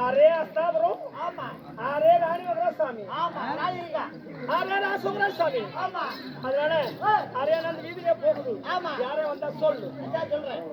Array அஸ்தாபுரம். ஆமா. Array ராணி மகராசாமி ஆமா. ராஜிகா array ராசுமராசாமி ஆமா. அதனால அரே அந்த வீதியிலே போகுது. ஆமா. யாரே வந்தா சொல்லு. சொல்றேன்.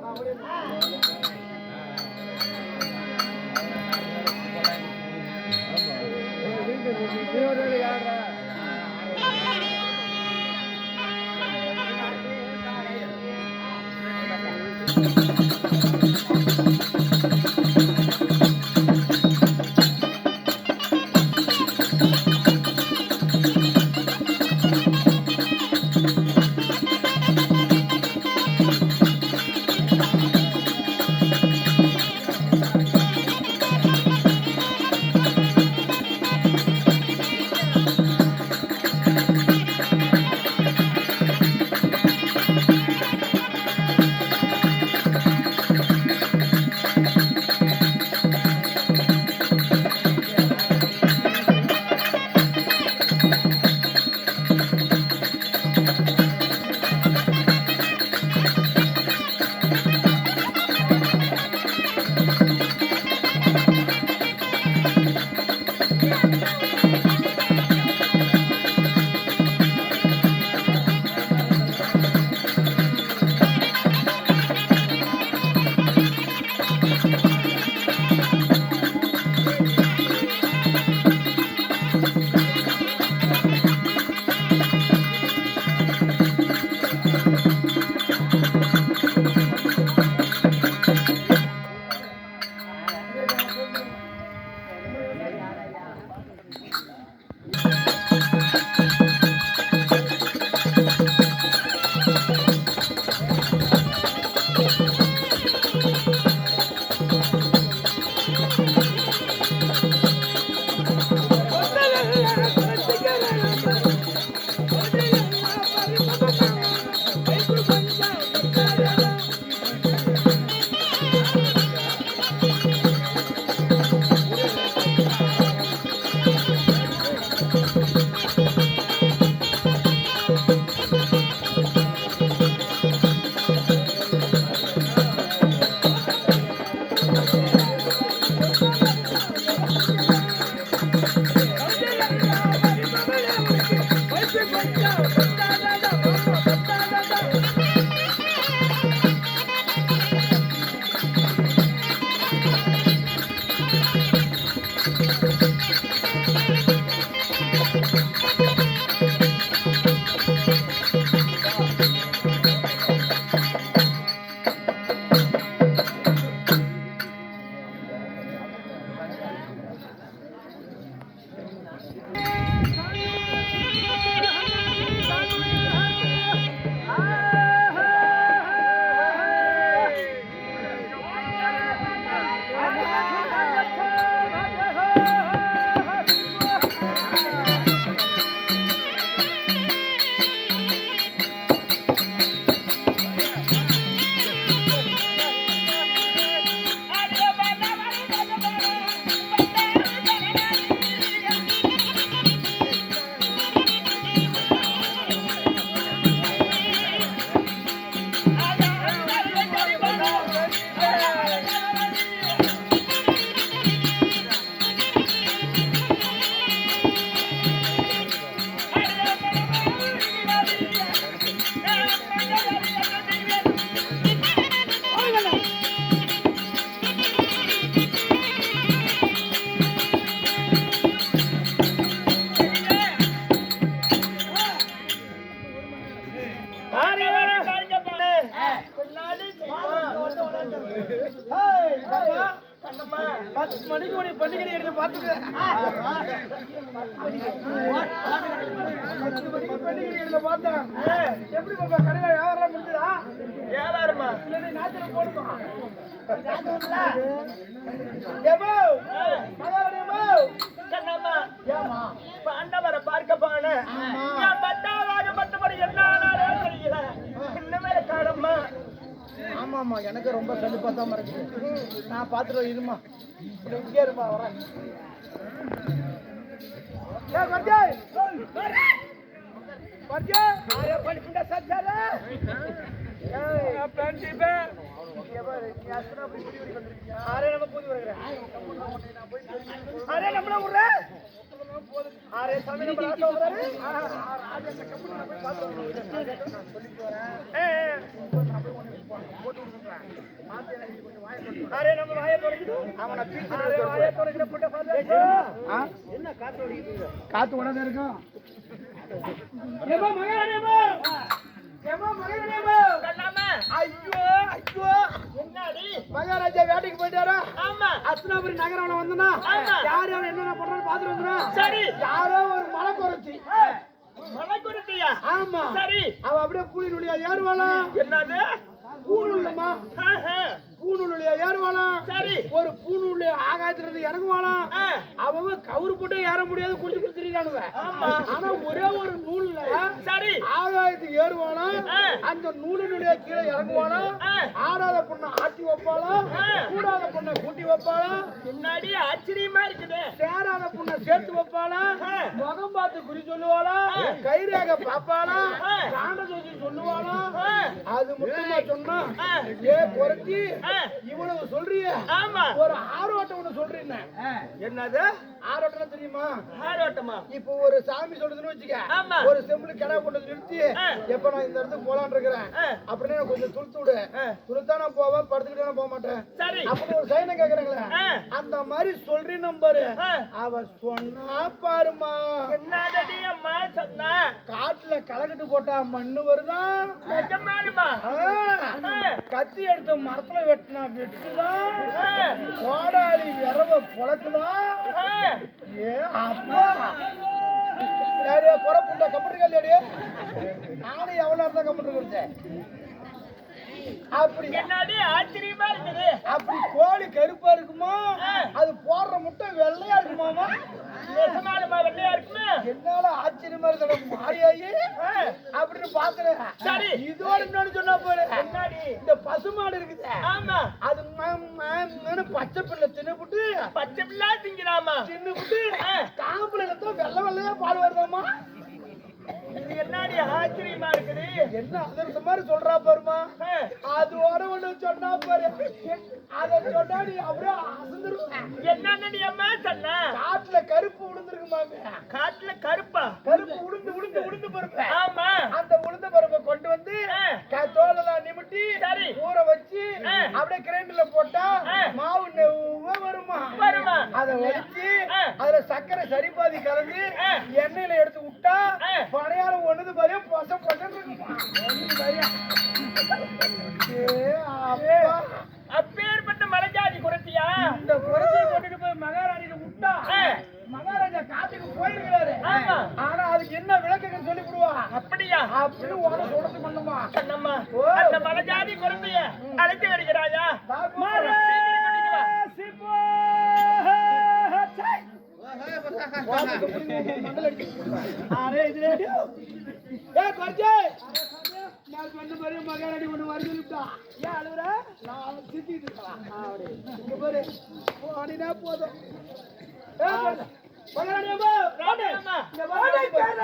பத்து மணிக்கு உடைய பண்டிகை எடுத்து பார்த்துக்க பத்து மணிக்கு பண்டிகை எடுத்து பார்த்தேன் எப்படி பாப்பா கடையில வியாபாரம் முடிஞ்சதா ஏழாயிரமா இல்லை நாத்திரம் போடுமா ஏம்மா, ஆமாம்மா எனக்கு ரொம்ப கண்டிப்பா தான் இருக்குது நான் பார்த்துட்டு இருமா. இங்கே இருமா வரேன். ஏ அரே நம்ம வாயை தொடக்கிட்டு அவன பீச்சு அரே வாயை தொடக்கிற புட்ட பாத்து என்ன காத்து ஓடிக்குது காத்து ஓடாத இருக்கும் ஏமா மகாராணியம்மா ஏமா ஐயோ ஐயோ என்னடி மகாராஜா வேட்டைக்கு போயிட்டாரா ஆமா அஸ்னாபுரி நகரம் வந்தனா ஆமா. யார் யார் என்னென்ன பண்றான்னு பாத்துட்டு வந்தனா சரி. யாரோ ஒரு மலை குறைச்சி மலை குறித்தியா ஆமா. சரி. அவ அப்படியே கூலி நுழியா ஏறுவாளா? என்னது? பூணுள்ளமா ஆஹா. பூணுள்ளியா ஏறுவாளா? சரி. ஒரு பூணுள்ள ஆகாயத்துல இருந்து இறங்குவாளா? ஆ. அவன் கவுரு போட்டு ஏற முடியாது குடிச்சு குடிச்சிருக்கானுங்க ஆமா. ஆனா ஒரே ஒரு நூல்ல சரி. ஆகாயத்துக்கு ஏறுவானா. அந்த நூலினுடைய கீழே இறங்குவானா. ஆடாத பொண்ணை ஆட்டி வைப்பாளா? ஆ. கூடாத பொண்ணை கூட்டி வைப்பாளா முன்னாடி ஆச்சரியமா இருக்குது சேராத பொண்ணை சேர்த்து வைப்பாளா. முகம் பார்த்து குறி சொல்லுவாளா. கைரேக பாப்பாளா. காண்ட ஜோதி சொல்லுவாளா. அது மட்டுமா சொன்னா. ஏ குறைச்சி. இவ்வளவு சொல்றிய ஆமா ஒரு ஆரோட்டம் சொல்றீங்க என்னது ஆரோட்டம் தெரியுமா ஆரோட்டமா இப்போ ஒரு சாமி சொல்றதுன்னு வச்சுக்க. ஒரு செம்பிள் கிடா கொண்டு நிறுத்தி. எப்ப நான் இந்த இடத்துக்கு இருக்கிறேன் ஆ. அப்படின்னு கொஞ்சம் துளுத்து விடு. துளுத்தா நான் போவேன் படுத்துக்கிட்டே போக மாட்டேன் சரி அப்படின்னு ஒரு சைனை கேக்குறாங்களே. அந்த மாதிரி சொல்றீ நம்பரு. அவ சொன்னா பாருமா அம்மா சொன்னா காட்டுல கலக்கட்டு போட்டா மண்ணு வருதா நிஜமாலுமா ஆ. ஆ. கத்தி எடுத்து மரத்துல வெட்டினா வெட்டுதான். கோடாளி விரவ பொழக்குதான் ஆ. ஏ அப்பா. யாரு குறை புண்டா கம்ப்யூட்டர் கல்யாடி நானும் எவ்வளோ நேரம் தான் கம்ப்யூட்டர் கொடுத்தேன் அப்படி என்னடி ஆச்சரியமா இருக்குது. அப்படி கோழி கருப்பா இருக்குமா. அது போடுற முட்டை வெள்ளையா இருக்குமாமா? நிஜமாலுமா வெள்ளையா இருக்குமே? என்னால ஆச்சரியமா இருக்கிற மாறியாயி ஆ. அப்படின்னு பாக்குறேன். சரி. இதோட இன்னொன்னு சொன்னா போல என்னடி? இந்த பசுமாடு இருக்குது. ஆமா. அது பச்சை பிள்ளை தின்னுபுட்டு பச்சை பிள்ளை திங்கிறாமா தின்னுபுட்டு. காம்புல தான் வெள்ளை வெள்ளையா பால் வருதாமா? இது என்னடி ஆச்சரியமா இருக்குது? என்ன அதற்கு மாதிரி சொல்றா பாருமா ஆ. அதோட ஒண்ணு சொன்னா பாரு அத சொன்னா நீ அப்படியே அசந்துருவ என்னடி அம்மா சொன்னா காட்டுல கருப்பு உளுந்துருக்குமாங்க காட்டுல கருப்பா கருப்பு உளுந்து உளுந்து உளுந்து பருப்பு ஆமா அந்த உளுந்த பருப்பை கொண்டு வந்து தோலெல்லாம் நிமிட்டி சரி. ஊற வச்சு. அப்படியே கிரைண்டர்ல போட்டா. மாவு வருமா வருமா அத வலிச்சு ஆ. அதுல சர்க்கரை சரிபாதி கலந்து ஆ. எண்ணெயில எடுத்து விட்டா ஆ. பணியாரம் ஒண்ணுது பாரு பொச பொசன்னு இருக்குமா ஒண்ணுது பாரு. ஏ அப்பா. அப்பேற்பட்ட மலைஜாதி குறைச்சியா இந்த குறைச்சியை கொண்டுட்டு போய் மகாராணிக்கு விட்டா ஆ. மகாராஜா காட்டுக்கு போயிருக்கிறாரு ஆமா. ஆனா அதுக்கு என்ன விளக்கங்கள் சொல்லி விடுவா அப்படியா அப்படின்னு உன சொல்றது பண்ணுமா ஓ. அந்த மலைஜாதி குறைந்தைய அழைத்து வருகிறாயா. அரே, அடி. ஏய், பர்ஜே. நான் சொன்ன மாதிரியே மகாராணி ஒண்ணு வருது சொல்லிட்டா. ஏன் அழுவுற? நான் திட்டிட்டு இருக்கலாம். ஆ, அப்படி. இங்க பாரு. போனினா போதும். ஏய், பர்ஜே.